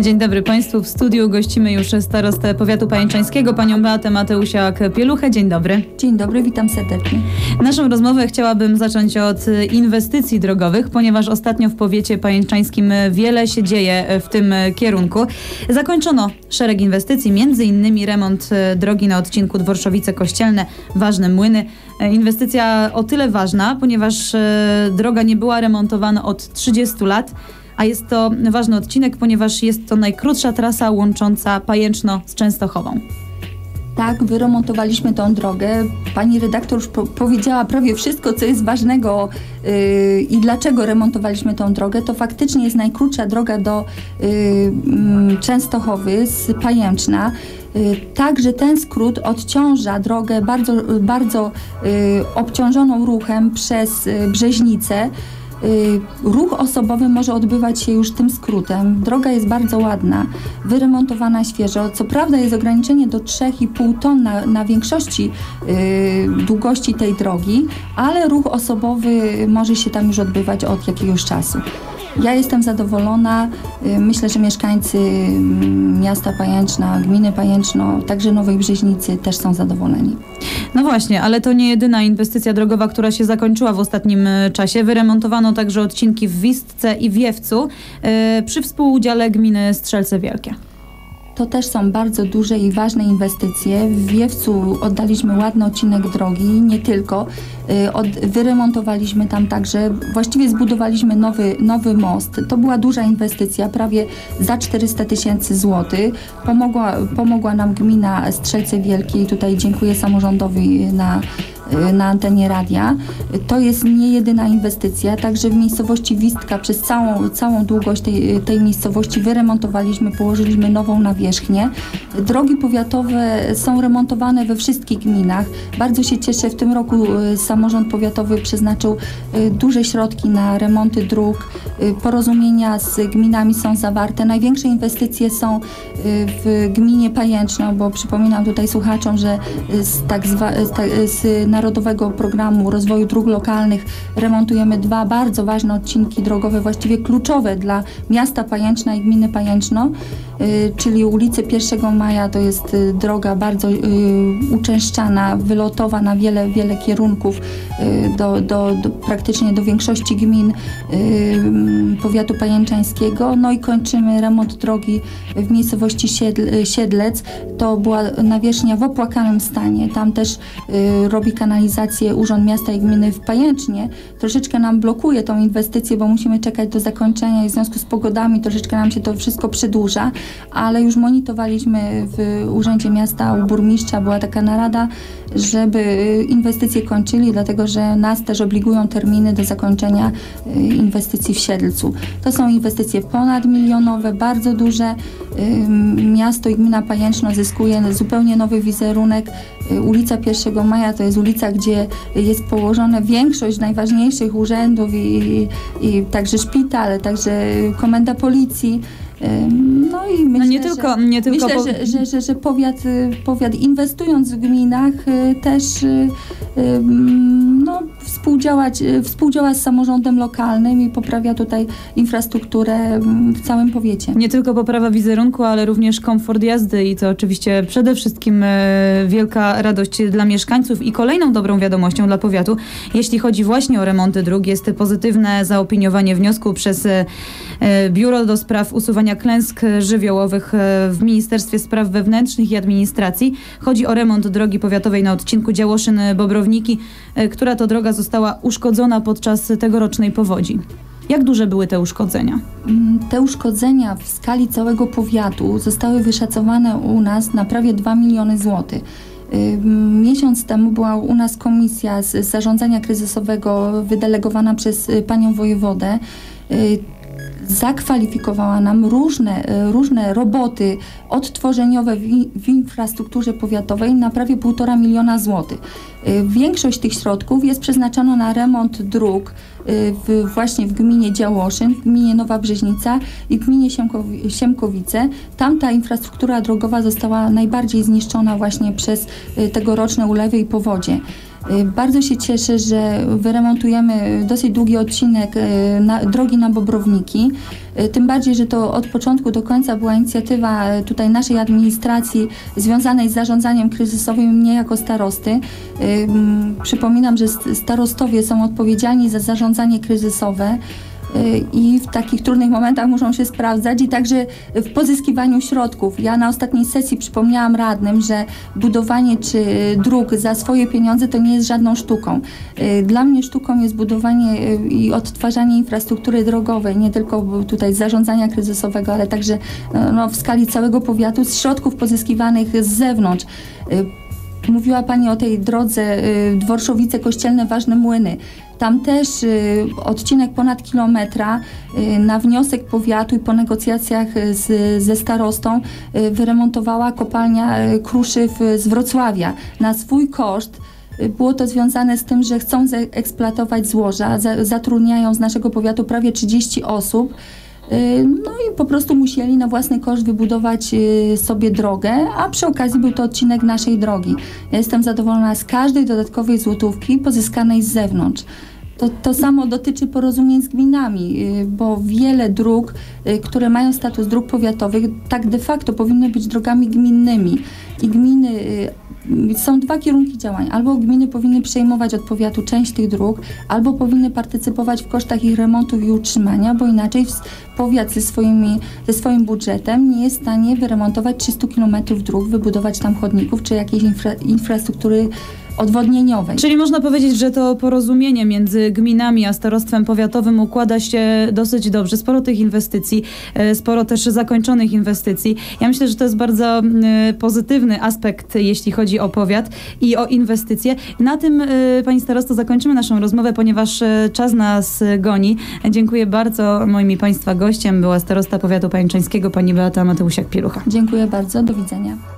Dzień dobry Państwu. W studiu gościmy już starostę powiatu pajęczańskiego, panią Beatę Mateusiak-Pieluchę. Dzień dobry. Dzień dobry, witam serdecznie. Naszą rozmowę chciałabym zacząć od inwestycji drogowych, ponieważ ostatnio w powiecie pajęczańskim wiele się dzieje w tym kierunku. Zakończono szereg inwestycji, między innymi remont drogi na odcinku Dworszowice-Kościelne, Ważne Młyny. Inwestycja o tyle ważna, ponieważ droga nie była remontowana od 30 lat a jest to ważny odcinek, ponieważ jest to najkrótsza trasa łącząca Pajęczno z Częstochową. Tak, wyremontowaliśmy tą drogę. Pani redaktor już po powiedziała prawie wszystko, co jest ważnego yy, i dlaczego remontowaliśmy tą drogę. To faktycznie jest najkrótsza droga do yy, Częstochowy z Pajęczna. Yy, także ten skrót odciąża drogę bardzo, bardzo yy, obciążoną ruchem przez yy, Brzeźnicę. Y, ruch osobowy może odbywać się już tym skrótem. Droga jest bardzo ładna, wyremontowana świeżo. Co prawda jest ograniczenie do 3,5 ton na, na większości yy, długości tej drogi, ale ruch osobowy może się tam już odbywać od jakiegoś czasu. Ja jestem zadowolona. Y, myślę, że mieszkańcy mm, miasta Pajęczna, gminy Pajęczno, także Nowej Brzeźnicy też są zadowoleni. No właśnie, ale to nie jedyna inwestycja drogowa, która się zakończyła w ostatnim y, czasie. Wyremontowano także odcinki w Wistce i Wiewcu yy, przy współudziale gminy Strzelce Wielkie. To też są bardzo duże i ważne inwestycje. W Wiewcu oddaliśmy ładny odcinek drogi, nie tylko. Y, od, wyremontowaliśmy tam także, właściwie zbudowaliśmy nowy, nowy most. To była duża inwestycja, prawie za 400 tysięcy złotych. Pomogła, pomogła nam gmina Strzelce Wielkiej. Tutaj dziękuję samorządowi na na antenie radia. To jest nie jedyna inwestycja, także w miejscowości Wistka przez całą, całą długość tej, tej miejscowości wyremontowaliśmy, położyliśmy nową nawierzchnię. Drogi powiatowe są remontowane we wszystkich gminach. Bardzo się cieszę, w tym roku y, samorząd powiatowy przeznaczył y, duże środki na remonty dróg. Porozumienia z gminami są zawarte. Największe inwestycje są w gminie Pajęczno, bo przypominam tutaj słuchaczom, że z, tak zwa, z, z Narodowego Programu Rozwoju Dróg Lokalnych. Remontujemy dwa bardzo ważne odcinki drogowe, właściwie kluczowe dla miasta Pajęczna i gminy Pajęczno, czyli ulicy 1 Maja to jest y, droga bardzo y, uczęszczana, wylotowa na wiele, wiele kierunków do, do, do praktycznie do większości gmin powiatu pajęczańskiego. No i kończymy remont drogi w miejscowości Siedlec. To była nawierzchnia w opłakanym stanie. Tam też robi kanalizację Urząd Miasta i Gminy w Pajęcznie, troszeczkę nam blokuje tą inwestycję, bo musimy czekać do zakończenia i w związku z pogodami troszeczkę nam się to wszystko przedłuża, ale już monitorowaliśmy w Urzędzie Miasta u burmistrza, była taka narada, żeby inwestycje kończyli, dlatego że nas też obligują terminy do zakończenia y, inwestycji w Siedlcu. To są inwestycje ponadmilionowe, bardzo duże. Miasto i gmina Pajęczno zyskuje zupełnie nowy wizerunek. Y, ulica 1 Maja to jest ulica, gdzie jest położone większość najważniejszych urzędów i, i także szpital, także komenda policji. No i myślę, no nie tylko, że, nie tylko myślę, że, że, że, że powiat, powiat inwestując w gminach y, też y, no, współdziałać, współdziała z samorządem lokalnym i poprawia tutaj infrastrukturę w całym powiecie. Nie tylko poprawa wizerunku, ale również komfort jazdy i to oczywiście przede wszystkim e, wielka radość dla mieszkańców i kolejną dobrą wiadomością dla powiatu, jeśli chodzi właśnie o remonty dróg, jest pozytywne zaopiniowanie wniosku przez e, Biuro do Spraw Usuwania Klęsk Żywiołowych e, w Ministerstwie Spraw Wewnętrznych i Administracji. Chodzi o remont drogi powiatowej na odcinku Działoszyn-Bobrowniki, która to droga została uszkodzona podczas tegorocznej powodzi. Jak duże były te uszkodzenia? Mm, te uszkodzenia w skali całego powiatu zostały wyszacowane u nas na prawie 2 miliony złotych. Miesiąc temu była u nas komisja z zarządzania kryzysowego wydelegowana przez y, panią wojewodę. Zakwalifikowała nam różne, e, różne roboty odtworzeniowe w, w infrastrukturze powiatowej na prawie półtora miliona złotych. E, większość tych środków jest przeznaczona na remont dróg e, w, właśnie w gminie Działoszyn, w gminie Nowa Brzeźnica i w gminie Siemkowi Siemkowice. Tam ta infrastruktura drogowa została najbardziej zniszczona właśnie przez tegoroczne ulewy i powodzie. Y, Bardzo się cieszę, że wyremontujemy dosyć długi odcinek y, na, drogi na Bobrowniki. Y, Tym bardziej, że to od początku do końca była inicjatywa tutaj naszej administracji związanej z zarządzaniem kryzysowym mnie jako starosty. Przypominam, że st- starostowie są odpowiedzialni za zarządzanie kryzysowe i w takich trudnych momentach muszą się sprawdzać i także w pozyskiwaniu środków. Ja na ostatniej sesji przypomniałam radnym, że budowanie czy dróg za swoje pieniądze to nie jest żadną sztuką. Y, Dla mnie sztuką jest budowanie y, i odtwarzanie infrastruktury drogowej, nie tylko tutaj zarządzania kryzysowego, ale także no, no, w skali całego powiatu z środków pozyskiwanych z zewnątrz. Mówiła Pani o tej drodze y, Dworszowice Kościelne Ważne Młyny. Tam też y, odcinek ponad kilometra y, na wniosek powiatu i po negocjacjach z, ze starostą wyremontowała kopalnia Kruszyw z Wrocławia na swój koszt. Było to związane z tym, że chcą zaeksploatować złoża, za, zatrudniają z naszego powiatu prawie 30 osób. Y, No i po prostu musieli na własny koszt wybudować y, sobie drogę, a przy okazji był to odcinek naszej drogi. Ja jestem zadowolona z każdej dodatkowej złotówki pozyskanej z zewnątrz. To, to samo dotyczy porozumień z gminami, y, bo wiele dróg, które mają status dróg powiatowych, tak de facto powinny być drogami gminnymi. I gminy, są dwa kierunki działań. Albo gminy powinny przejmować od powiatu część tych dróg, albo powinny partycypować w kosztach ich remontów i utrzymania, bo inaczej powiat ze, swoimi, ze swoim budżetem nie jest w stanie wyremontować 300 km dróg, wybudować tam chodników czy jakiejś infra, infrastruktury odwodnieniowej. Czyli można powiedzieć, że to porozumienie między gminami a starostwem powiatowym układa się dosyć dobrze. Sporo tych inwestycji, e, sporo też zakończonych inwestycji. Ja myślę, że to jest bardzo mm, pozytywny aspekt, jeśli chodzi o powiat i o inwestycje. Na tym, e, pani starosto, zakończymy naszą rozmowę, ponieważ e, czas nas e, goni. Dziękuję bardzo. Moim i państwa gościem była starosta powiatu pańczańskiego, pani Beata Mateusiak-Pielucha. Dziękuję bardzo, do widzenia.